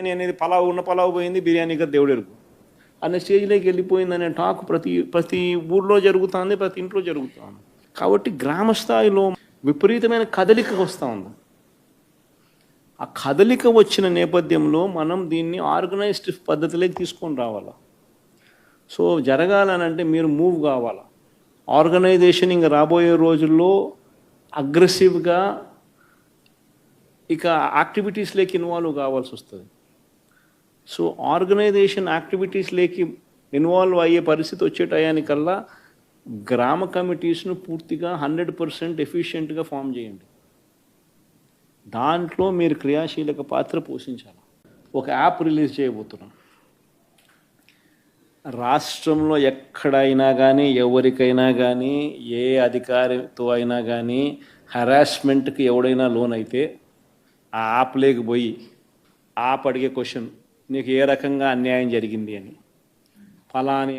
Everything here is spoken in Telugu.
బిర్యానీ అనేది పలావ్ ఉన్న పలావ్ పోయింది బిర్యానీగా దేవుడు ఎరుగు. అనే స్టేజ్లోకి అనే టాక్ ప్రతి ప్రతి ఊర్లో జరుగుతుంది ప్రతి ఇంట్లో జరుగుతుంది. కాబట్టి గ్రామ స్థాయిలో విపరీతమైన కదలిక వస్తూ ఉంది. ఆ కదలిక వచ్చిన నేపథ్యంలో మనం దీన్ని ఆర్గనైజ్డ్ పద్ధతిలోకి తీసుకొని రావాలా? సో జరగాలనంటే మీరు మూవ్ కావాలా? ఆర్గనైజేషన్ ఇంకా రాబోయే రోజుల్లో అగ్రెసివ్గా ఇక యాక్టివిటీస్లోకి ఇన్వాల్వ్ కావాల్సి వస్తుంది. సో ఆర్గనైజేషన్ యాక్టివిటీస్లోకి ఇన్వాల్వ్ అయ్యే పరిస్థితి వచ్చే టయానికల్లా గ్రామ కమిటీస్ను పూర్తిగా హండ్రెడ్ పర్సెంట్ ఎఫిషియెంట్గా ఫామ్ చేయండి. దాంట్లో మీరు క్రియాశీలక పాత్ర పోషించాలి. ఒక యాప్ రిలీజ్ చేయబోతున్నాం. రాష్ట్రంలో ఎక్కడైనా కానీ ఎవరికైనా కానీ ఏ అధికారితో అయినా కానీ హరాస్మెంట్కి ఎవడైనా లోన్ అయితే ఆ యాప్లోకి పోయి యాప్ అడిగే క్వశ్చన్ నీకు ఏ రకంగా అన్యాయం జరిగింది అని. ఫలాని